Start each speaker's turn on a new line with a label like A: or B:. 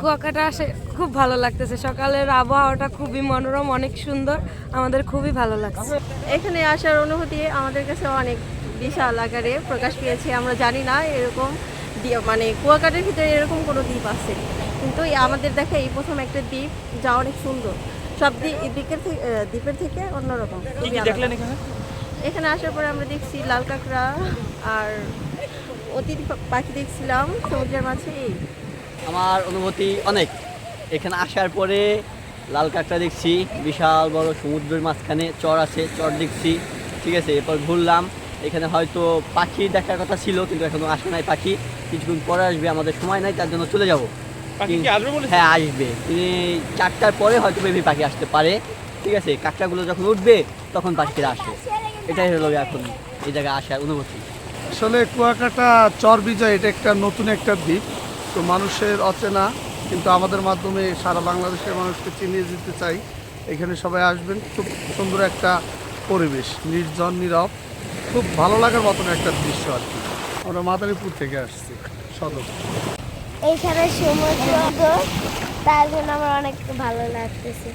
A: কুয়াকাটা আসে খুব ভালো লাগতেছে। সকালের আবহাওয়াটা খুবই মনোরম অনেক সুন্দর আমাদের খুবই ভালো লাগছে।
B: এখানে আসার অনুভূতি আমাদের কাছে অনেক বিশাল আকারে প্রকাশ পেয়েছে আমরা জানি না এরকম দ্বীপ- মানে কুয়াকাটার ভিতরে এরকম কোনো দ্বীপ আছে। কিন্তু আমাদের দেখা এই প্রথম একটা দ্বীপ যা অনেক সুন্দর। সব দ্বী- দিকের থেকে দ্বীপের থেকে অন্যরকম।
C: এখানে?
B: এখানে আসার পরে আমরা দেখছি লাল কাঁকড়া আর অতিথি পাখি দেখছিলাম সমুদ্রের মাঝে এই
D: আমার অনুভূতি অনেক। এখানে আসার পরে লাল কাঁকড়া দেখছি বিশাল বড় সমুদ্রের মাঝখানে চর আছে চর দেখছি ঠিক আছে এরপর ঘুরলাম। এখানে হয়তো পাখি দেখার কথা ছিল কিন্তু এখনও আসে নাই পাখি। কিছুক্ষণ পরে আসবে আমাদের সময় নাই তার জন্য চলে যাব।
C: পাখি কি আসবে বলেছে?
D: হ্যাঁ আসবে। তিনি চারটার পরে হয়তো বেবি পাখি আসতে পারে ঠিক আছে? কাঁকড়াগুলো যখন উঠবে তখন পাখিরা আসবে। এটাই হলো এখন এই জায়গায় আসার অনুভূতি।
E: আসলে কুয়াকাটা চর বিজয় এটা একটা নতুন একটা দ্বীপ তো মানুষের অচেনা, কিন্তু আমাদের মাধ্যমে সারা বাংলাদেশের মানুষকে চিনিয়ে দিতে চাই। এখানে সবাই আসবেন, খুব সুন্দর একটা পরিবেশ, নির্জন, নীরব, খুব ভালো লাগার মতন একটা দৃশ্য আর কি। আমরা মাদারীপুর থেকে আসছি, সদর।
F: এইখানে সমুদ্র, তার জন্য আমার অনেক ভালো লাগতেছে।